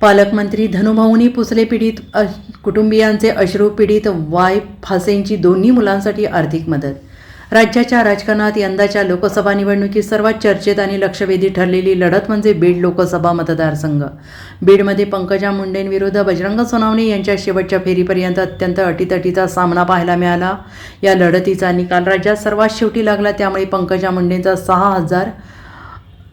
पालकमंत्री धनुभाऊनी पुसले पीडित कुटुंबियांचे अश्रू पीडित वाय फासेंची दोन्ही मुलांसाठी आर्थिक मदत. राज्याच्या राजकारणात यंदाच्या लोकसभा निवडणुकीत सर्वात चर्चेत आणि लक्षवेधी ठरलेली लढत म्हणजे बीड लोकसभा मतदारसंघ. बीडमध्ये पंकजा मुंडेंविरुद्ध बजरंग सोनावणे यांच्या शेवटच्या फेरीपर्यंत अत्यंत अटीतटीचा सामना पाहायला मिळाला. या लढतीचा निकाल राज्यात सर्वात शेवटी लागला त्यामुळे पंकजा मुंडेंचा सहा हजार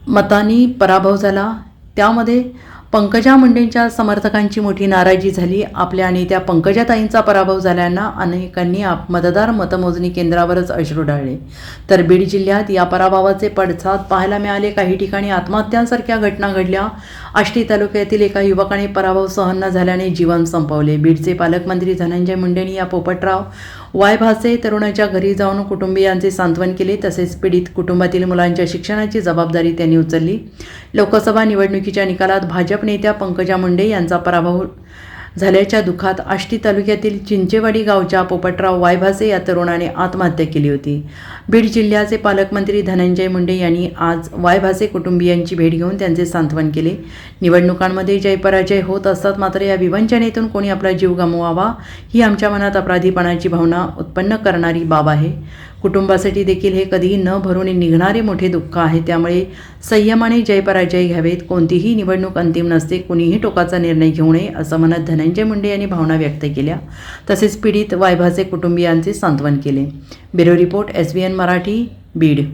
मतांनी पराभव झाला. त्यामध्ये पंकजा मुंडेंच्या समर्थकांची मोठी नाराजी झाली. आपल्या नेत्या पंकजाताईंचा पराभव झाल्यानं अनेकांनी आप मतदार मतमोजणी केंद्रावरच अश्रू ढाळले. तर बीड जिल्ह्यात या पराभवाचे पडसाद पाहायला मिळाले. काही ठिकाणी आत्महत्यांसारख्या घटना घडल्या. आष्टी तालुक्यातील एका युवकाने पराभव सहन न झाल्याने जीवन संपवले. बीडचे पालकमंत्री धनंजय मुंडेंनी या पोपटराव वाय भासे तरुणाच्या घरी जाऊन कुटुंबियांचे सांत्वन केले. तसेच पीडित कुटुंबातील मुलांच्या शिक्षणाची जबाबदारी त्यांनी उचलली. लोकसभा निवडणुकीच्या निकालात भाजप भाजप नेत्या पंकजा मुंडे यांचा पराभव झाल्याच्या दुःखात आष्टी तालुक्यातील चिंचेवाडी गावच्या पोपटराव वायभासे या तरुणाने आत्महत्या केली होती. बीड जिल्ह्याचे पालकमंत्री धनंजय मुंडे यांनी आज वायभासे कुटुंबियांची भेट घेऊन त्यांचे सांत्वन केले. निवडणुकांमध्ये जयपराजय होत असतात मात्र या विवंचनेतून कोणी आपला जीव गमवावा ही आमच्या मनात अपराधीपणाची भावना उत्पन्न करणारी बाब आहे. कुटुंबासाठी देखील हे कधीही न भरून निघणारे मोठे दुःख आहे. त्यामुळे संयमाने जयपराजय घ्यावेत. कोणतीही निवडणूक अंतिम नसते. कुणीही टोकाचा निर्णय घेऊ नये असं म्हणत धनंजय मुंडे यांनी भावना व्यक्त केल्या. तसेच पीडित वायभाचे कुटुंबियांचे सांत्वन केले. Bureau report S B N Marathi Beed.